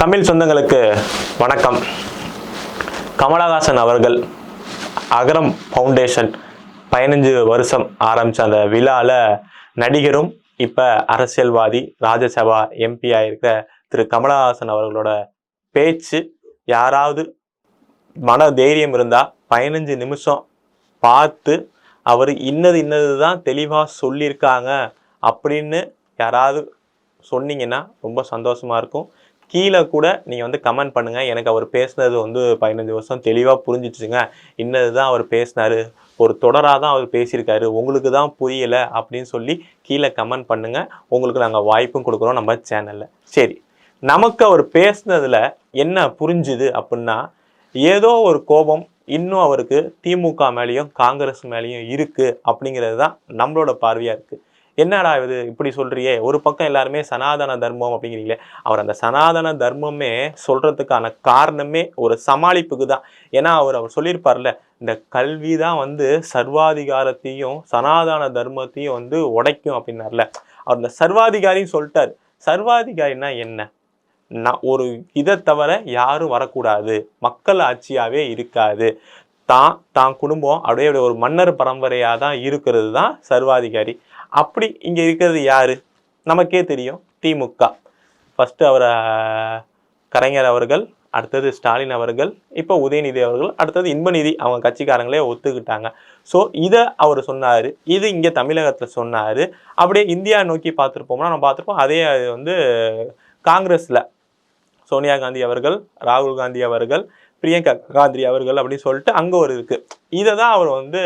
தமிழ் சொந்தங்களுக்கு வணக்கம். கமலஹாசன் அவர்கள் அகரம் ஃபவுண்டேஷன் பதினஞ்சு வருஷம் ஆரம்பித்த அந்த விழாவில் நடிகரும் இப்போ அரசியல்வாதி ராஜ்யசபா எம்பி ஆயிருக்க திரு கமலஹாசன் அவர்களோட பேச்சு யாராவது மன தைரியம் இருந்தால் பதினஞ்சு நிமிஷம் பார்த்து அவர் இன்னது இன்னது தான் தெளிவாக சொல்லியிருக்காங்க அப்படின்னு யாராவது சொன்னீங்கன்னா ரொம்ப சந்தோஷமாக இருக்கும். கீழே கூட நீங்கள் வந்து கமெண்ட் பண்ணுங்க. எனக்கு அவர் பேசுனது வந்து பதினஞ்சு வருஷம் தெளிவாக புரிஞ்சிச்சுங்க. இன்னது தான் அவர் பேசினார். ஒரு தொடராக தான் அவர் பேசியிருக்காரு. உங்களுக்கு தான் புரியலை அப்படின்னு சொல்லி கீழே கமெண்ட் பண்ணுங்கள் உங்களுக்கு நாங்கள் வாய்ப்பும் கொடுக்குறோம் நம்ம சேனலில் சரி. நமக்கு அவர் பேசுனதில் என்ன புரிஞ்சுது அப்படின்னா ஏதோ ஒரு கோபம் இன்னும் அவருக்கு திமுக மேலேயும் காங்கிரஸ் மேலேயும் இருக்குது அப்படிங்கிறது தான் நம்மளோட பார்வையாக இருக்குது என்னடா இது இப்படி சொல்றியே? ஒரு பக்கம் எல்லாருமே சனாதன தர்மம் அப்படிங்கிறீங்களே. அவர் அந்த சனாதன தர்மமே சொல்றதுக்கான காரணமே ஒரு சமாளிப்புக்கு தான். ஏன்னா அவர் அவர் சொல்லியிருப்பார்ல இந்த கல்வி தான் வந்து சர்வாதிகாரத்தையும் சனாதன தர்மத்தையும் வந்து உடைக்கும் அப்படின்னார்ல. அவர் இந்த சர்வாதிகாரின்னு சொல்லிட்டார். சர்வாதிகாரின்னா என்ன? நான் ஒரு இதை தவிர யாரும் வரக்கூடாது. மக்கள் ஆட்சியாகவே இருக்காது. தான் தான் குடும்பம் அப்படியே ஒரு மன்னர் பரம்பரையாக தான் இருக்கிறது தான் சர்வாதிகாரி. அப்படி இங்கே இருக்கிறது யார்? நமக்கே தெரியும் திமுக ஃபஸ்ட்டு அவரை கலைஞர் அவர்கள் அடுத்தது ஸ்டாலின் அவர்கள் இப்போ உதயநிதி அவர்கள் அடுத்தது இன்பநிதி அவங்க கட்சிக்காரங்களே ஒத்துக்கிட்டாங்க. ஸோ இதை அவர் சொன்னார் இது இங்கே தமிழகத்தில் சொன்னார் அப்படியே இந்தியா நோக்கி பார்த்துருப்போம்னா நம்ம பார்த்துருப்போம் அதே அது வந்து காங்கிரஸில். சோனியா காந்தி அவர்கள் ராகுல் காந்தி அவர்கள் பிரியங்கா காந்தி அவர்கள் அப்படின்னு சொல்லிட்டு அங்கே ஒரு இருக்குது இதை தான் அவர் வந்து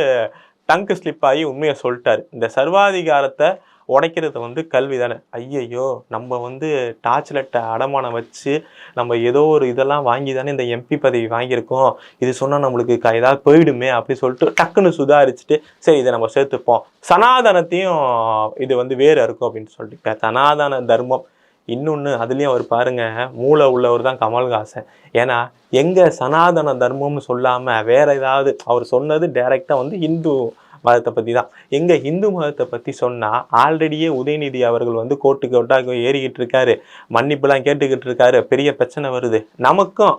டங்கு ஸ்லிப் ஆகி உண்மையை சொல்லிட்டாரு. இந்த சர்வாதிகாரத்தை உடைக்கிறது வந்து கல்வி தானே. ஐயையோ நம்ம வந்து டார்ச் லைட்டை அடமானம் வச்சு நம்ம ஏதோ ஒரு இதெல்லாம் வாங்கி தானே இந்த எம்பி பதவி வாங்கியிருக்கோம். இது சொன்னால் நம்மளுக்கு க- ஏதாவது போயிடுமே அப்படி சொல்லிட்டு டக்குன்னு சுதாரிச்சுட்டு சரி இதை நம்ம சேர்த்துப்போம். சனாதனத்தையும் இது வந்து வேறு இருக்கும் அப்படின்னு சொல்லிட்டு. சனாதன தர்மம். இன்னொன்று அதுலேயும் அவர் பாருங்க மூளை உள்ளவர் தான் கமல்ஹாசன். ஏன்னா எங்கே சனாதன தர்மம்னு சொல்லாமல் வேற ஏதாவது அவர் சொன்னது டைரெக்டாக வந்து இந்து மதத்தை பற்றி தான் எங்கள் இந்து மதத்தை பற்றி சொன்னால் ஆல்ரெடியே உதயநிதி அவர்கள் வந்து கோர்ட்டுக்கு ஒட்டாக ஏறிக்கிட்டு இருக்காரு. மன்னிப்புலாம் கேட்டுக்கிட்டு இருக்காரு. பெரிய பிரச்சனை வருது. நமக்கும்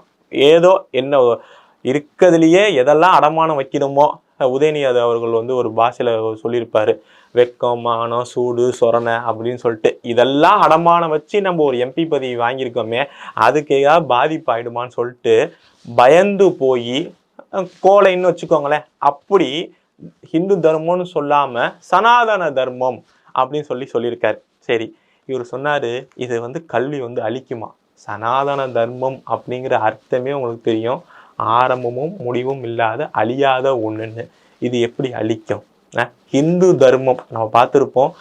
ஏதோ என்ன இருக்கிறதுலையே எதெல்லாம் அடமானம் வைக்கணுமோ உதயநிதி அவர்கள் வந்து ஒரு பாஷையில் சொல்லியிருப்பார். வெக்கம் மானம் சூடு சொரணை அப்படின்னு சொல்லிட்டு. இதெல்லாம் அடமானம் வச்சு நம்ம ஒரு எம்பி பதவி வாங்கியிருக்கோமே அதுக்கு ஏதாவது சொல்லிட்டு பயந்து போய் கோலைன்னு வச்சுக்கோங்களேன். அப்படி ஹிந்து தர்மம்னு சொல்லாமல் சனாதன தர்மம் அப்படின்னு சொல்லி சொல்லியிருக்காரு. சரி இவர் சொன்னார் இது வந்து கல்வி வந்து அழிக்குமா? சனாதன தர்மம் அப்படிங்கிற அர்த்தமே உங்களுக்கு தெரியும். ஆரம்பமும் முடிவும் இல்லாத அழியாத ஒன்றுன்னு இது எப்படி அழிக்கும்? ஹிந்து தர்மம் நம்ம பார்த்துருப்போம்.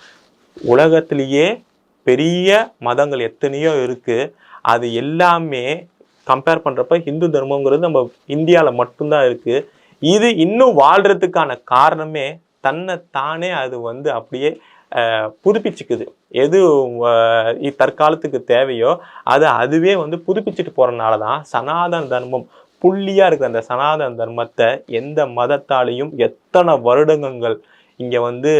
உலகத்திலேயே பெரிய மதங்கள் எத்தனையோ இருக்குது அது எல்லாமே கம்பேர் பண்ணுறப்ப ஹிந்து தர்மங்கிறது நம்ம இந்தியாவில் மட்டும்தான் இருக்குது இது இன்னும் வாழ்கிறதுக்கான காரணமே தன்னை தானே அது வந்து அப்படியே புதுப்பிச்சுக்குது. எது தற்காலத்துக்கு தேவையோ அதை அதுவே வந்து புதுப்பிச்சுட்டு போகிறனால தான் சனாதன தர்மம் புள்ளியாக இருக்கிற அந்த சனாதன தர்மத்தை எந்த மதத்தாலையும் எத்தனை வருடங்கள் இங்கே வந்து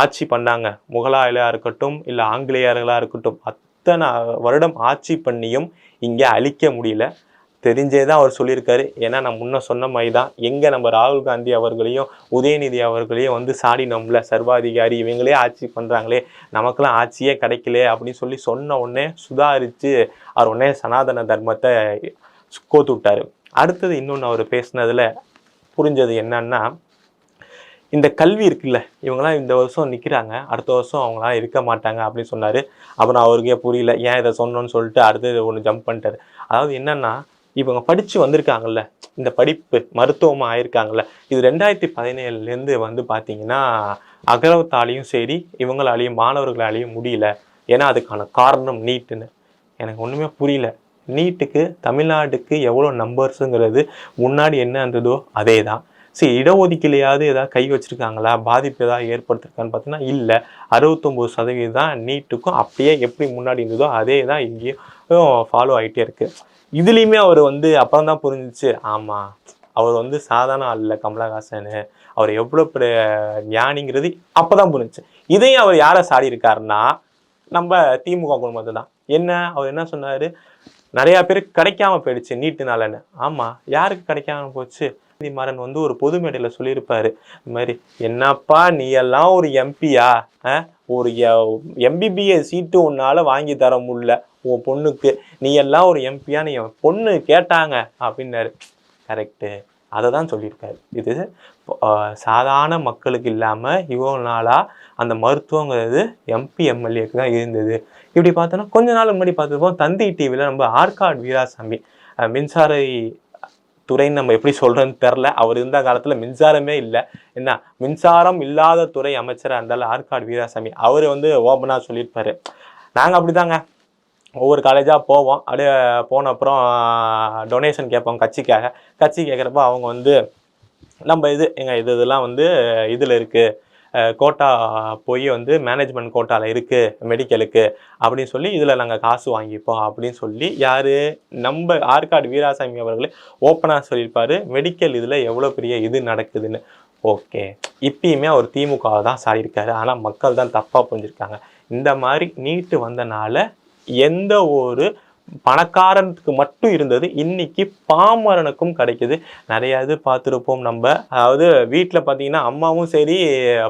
ஆட்சி பண்ணாங்க. முகலாயர்களா இருக்கட்டும் இல்லை ஆங்கிலேயர்களாக இருக்கட்டும் அத்தனை வருடம் ஆட்சி பண்ணியும் இங்கே அழிக்க முடியல. தெரிஞ்சே தான் அவர் சொல்லியிருக்காரு. ஏன்னா நான் முன்ன சொன்ன மாதிரி தான் எங்கே நம்ம ராகுல் காந்தி அவர்களையும் உதயநிதி அவர்களையும் வந்து சாடி நம்மள சர்வாதிகாரி இவங்களே ஆட்சி பண்ணுறாங்களே நமக்கெல்லாம் ஆட்சியே கிடைக்கல அப்படின்னு சொல்லி சொன்ன உடனே சுதாரித்து அவர் உடனே சனாதன தர்மத்தை கோத்து விட்டார். அடுத்தது இன்னொன்று அவர் பேசினதில் புரிஞ்சது என்னன்னா இந்த கல்வி இருக்குல்ல இவங்களாம் இந்த வருஷம் நிற்கிறாங்க அடுத்த வருஷம் அவங்களாம் இருக்க மாட்டாங்க அப்படின்னு சொன்னார். அப்புறம் அவருக்கே புரியல. ஏன் இதை சொன்னோன்னு சொல்லிட்டு அடுத்தது ஒன்று ஜம்ப் பண்ணிட்டார். அதாவது என்னென்னா இவங்க படித்து வந்திருக்காங்கல்ல இந்த படிப்பு மருத்துவமாக ஆயிருக்காங்கல்ல இது ரெண்டாயிரத்தி பதினேழுலேருந்து வந்து பார்த்தீங்கன்னா அகரவத்தாலையும் சரி இவங்களாலையும் மாணவர்களாலையும் முடியல. ஏன்னா அதுக்கான காரணம் நீட்டுன்னு. எனக்கு ஒன்றுமே புரியல. நீட்டுக்கு தமிழ்நாட்டுக்கு எவ்வளோ நம்பர்ஸுங்கிறது முன்னாடி என்ன இருந்ததோ அதே தான் சரி இடஒதுக்கீலையாவது ஏதாவது கை வச்சுருக்காங்களா? பாதிப்பு ஏதாவது ஏற்படுத்திருக்கான்னு பார்த்தீங்கன்னா இல்லை. அறுபத்தொம்போது சதவீதம் தான் நீட்டுக்கும் அப்படியே எப்படி முன்னாடி இருந்ததோ அதே தான் இங்கேயும் ஃபாலோ ஆகிட்டே இருக்கு. இதுலேயுமே அவர் வந்து அப்புறம் தான் புரிஞ்சிச்சு. ஆமாம் அவர் வந்து சாதாரண ஆள் இல்லை கமலஹாசன். அவர் எவ்வளோ பெரிய ஞானிங்கிறது அப்போ தான் புரிஞ்சுச்சு. இதையும் அவர் யாரை சாடி இருக்காருன்னா நம்ம திமுக குடும்பத்தை தான். என்ன? அவர் என்ன சொன்னார்? நிறையா பேருக்கு கிடைக்காம போயிடுச்சு நீட்டுனாலன்னு ஆமாம் யாருக்கு கிடைக்காம போச்சு? மாறன் வந்து ஒரு பொது மேடையில் சொல்லியிருப்பாரு. இந்த மாதிரி என்னப்பா நீ எல்லாம் ஒரு எம்பியா ஒரு எம்பிபிஎஸ் சீட்டு உன்னால வாங்கி தர முடியல. உன் பொண்ணுக்கு நீ எல்லாம் ஒரு எம்பியா நீ என் பொண்ணு கேட்டாங்க. அப்படின்னாரு. கரெக்டு அதை தான் சொல்லியிருக்காரு. இது சாதாரண மக்களுக்கு இல்லாமல் இவ்வளோ நாளாக அந்த மருத்துவங்கிறது எம்பி எம்எல்ஏக்கு தான் இருந்தது. இப்படி பார்த்தோன்னா கொஞ்ச நாள் முன்னாடி பார்த்துருப்போம் தந்தி டிவியில் நம்ம ஆர்காட் வீராசாமி மின்சார துறைன்னு நம்ம எப்படி சொல்கிறோன்னு தெரில அவர் இருந்த காலத்தில் மின்சாரமே இல்லை. என்ன? மின்சாரம் இல்லாத துறை அமைச்சராக இருந்தாலும் ஆற்காடு வீராசாமி அவர் வந்து ஓப்பனாக சொல்லியிருப்பாரு. நாங்கள் அப்படிதாங்க. ஒவ்வொரு காலேஜாக போவோம். அப்படியே போன அப்புறம் டொனேஷன் கேட்போம் கட்சிக்காக. கட்சி கேட்குறப்ப அவங்க வந்து நம்ம இது எங்கள் இது இதெல்லாம் வந்து இதில் இருக்குது கோட்டா போய் வந்து மேனேஜ்மெண்ட் கோட்டாவில் இருக்குது மெடிக்கலுக்கு அப்படின்னு சொல்லி இதில் நாங்கள் காசு வாங்கிப்போம் அப்படின்னு சொல்லி யார்? நம்ம ஆற்காடு வீராசாமி அவர்களே ஓப்பனாக சொல்லியிருப்பார் மெடிக்கல் இதில் எவ்வளோ பெரிய இது நடக்குதுன்னு. ஓகே இப்பயுமே அவர் திமுகவை தான் சாடியிருக்காரு. ஆனால் மக்கள் தான் தப்பாக புரிஞ்சிருக்காங்க. இந்த மாதிரி நீட்டு வந்தனால எந்த ஒரு பணக்காரனுக்கு மட்டும் இருந்தது இன்னைக்கு பாமரனுக்கும் கிடைக்குது. நிறைய இது பார்த்துருப்போம் நம்ம. அதாவது வீட்டில் பார்த்தீங்கன்னா அம்மாவும் சரி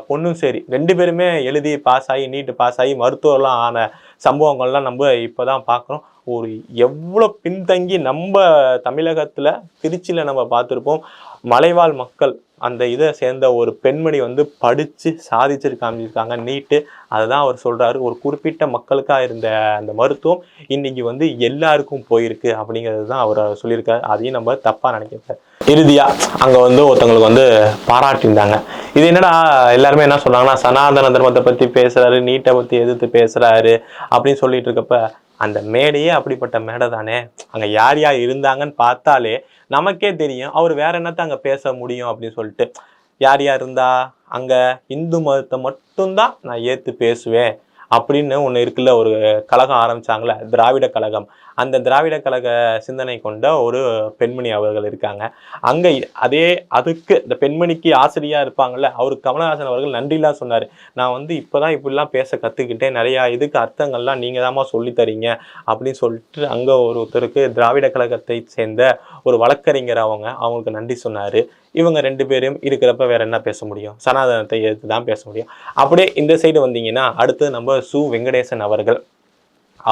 பொண்ணும் சரி ரெண்டு பேருமே எழுதி பாஸ் ஆகி நீட்டு பாஸ் ஆகி மருத்துவம்லாம் ஆன சம்பவங்கள்லாம் நம்ம இப்போ தான் பார்க்குறோம். ஒரு எவ்வளோ பின்தங்கி நம்ம தமிழகத்தில் திருச்சியில் நம்ம பார்த்துருப்போம். மலைவாழ் மக்கள் அந்த இதை சேர்ந்த ஒரு பெண்மணி வந்து படித்து சாதிச்சிரு காமிச்சிருக்காங்க நீட்டு. அதை தான் அவர் சொல்கிறாரு ஒரு குறிப்பிட்ட மக்களுக்காக இருந்த அந்த மருத்துவம் இன்னைக்கு வந்து எல்லாருக்கும் போயிருக்கு அப்படிங்கிறது தான் அவர் சொல்லியிருக்காரு. அதையும் நம்ம தப்பாக நினைக்கிறார் இறுதியாக அங்கே வந்து ஒருத்தவங்களுக்கு வந்து பாராட்டியிருந்தாங்க. இது என்னடா எல்லாருமே என்ன சொல்கிறாங்கன்னா சனாதன தர்மத்தை பற்றி பேசுகிறாரு நீட்டை பற்றி எதிர்த்து பேசுகிறாரு அப்படின்னு சொல்லிட்டு இருக்கப்ப அந்த மேடையே அப்படிப்பட்ட மேடை தானே அங்கே யார் யார் இருந்தாங்கன்னு பார்த்தாலே நமக்கே தெரியும். அவர் வேற என்னத்த அங்கே பேச முடியும் அப்படின்னு சொல்லிட்டு. யார் யார் இருந்தா? அங்கே இந்து மதத்தை மட்டும்தான் நான் ஏற்று பேசுவேன். அப்படின்னு ஒன்று இருக்குல்ல ஒரு கழகம் ஆரம்பித்தாங்களே திராவிட கழகம். அந்த திராவிட கழக சிந்தனை கொண்ட ஒரு பெண்மணி அவர்கள் இருக்காங்க. அங்கே அதே அதுக்கு இந்த பெண்மணிக்கு ஆசிரியாக இருப்பாங்கல்ல அவர் கமலஹாசன் அவர்கள் நன்றிலாம் சொன்னார். நான் வந்து இப்போ தான் இப்படிலாம் பேச கற்றுக்கிட்டேன் நிறையா இதுக்கு அர்த்தங்கள்லாம் நீங்கள் தாம்மா சொல்லித்தரீங்க அப்படின்னு சொல்லிட்டு அங்கே ஒருத்தருக்கு திராவிட கழகத்தை சேர்ந்த ஒரு வழக்கறிஞர் அவங்க அவங்களுக்கு நன்றி சொன்னார். இவங்க ரெண்டு பேரும் இருக்கிறப்ப வேற என்ன பேச முடியும்? சனாதனத்தை எதிர்த்து தான் பேச முடியும். அப்படியே இந்த சைடு வந்தீங்கன்னா அடுத்து நம்ம சு வெங்கடேசன் அவர்கள்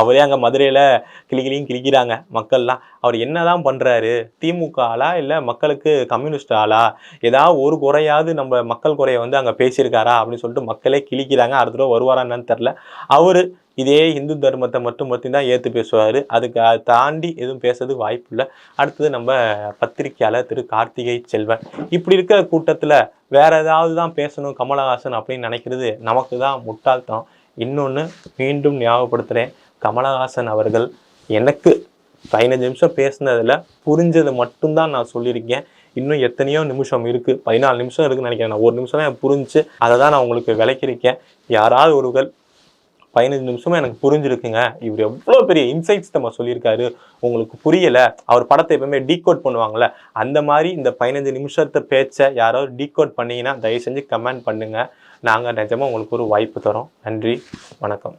அவரே அங்கே மதுரையில் கிளிகிளியும் கிளிக்கிறாங்க மக்கள்லாம். அவர் என்னதான் பண்ணுறாரு திமுக ஆளா இல்லை மக்களுக்கு கம்யூனிஸ்ட் ஆளா? ஏதாவது ஒரு குறையாவது நம்ம மக்கள் குறையை வந்து அங்கே பேசியிருக்காரா அப்படின்னு சொல்லிட்டு மக்களே கிழிக்கிறாங்க அடுத்த தடவை வருவாரா என்னன்னு தெரில அவர் இதே இந்து தர்மத்தை மட்டும் மட்டும்தான் ஏற்று பேசுவார். அதுக்கு அதை தாண்டி எதுவும் பேசுறதுக்கு வாய்ப்பு இல்லை. அடுத்தது நம்ம பத்திரிக்கையாளர் திரு கார்த்திகை செல்வன். இப்படி இருக்கிற கூட்டத்தில் வேற ஏதாவது தான் பேசணும் கமலஹாசன் அப்படின்னு நினைக்கிறது நமக்கு தான் முட்டாள்தான் இன்னொன்று மீண்டும் ஞாபகப்படுத்துகிறேன் கமலஹாசன் அவர்கள் எனக்கு பதினஞ்சு நிமிஷம் பேசினதில் புரிஞ்சது மட்டும்தான் நான் சொல்லியிருக்கேன். இன்னும் எத்தனையோ நிமிஷம் இருக்குது பதினாலு நிமிஷம் இருக்குன்னு நினைக்கிறேன். நான் ஒரு நிமிஷம் தான் புரிஞ்சு அதை தான் நான் உங்களுக்கு விளக்கியிருக்கேன். யாராவது ஒருவர் பதினஞ்சு நிமிஷமும் எனக்கு புரிஞ்சிருக்குங்க. இவர் எவ்வளோ பெரிய இன்சைட்ஸ் நம்ம சொல்லியிருக்காரு. உங்களுக்கு புரியலை. அவர் படத்தை எப்பவுமே டீகோட் பண்ணுவாங்கள்ல அந்த மாதிரி இந்த பதினஞ்சு நிமிஷத்தை பேச்சை யாராவது டீகோட் பண்ணீங்கன்னா தயவு செஞ்சு கமெண்ட் பண்ணுங்கள் நாங்கள் நிஜமாக உங்களுக்கு ஒரு வாய்ப்பு தரோம். நன்றி. வணக்கம்.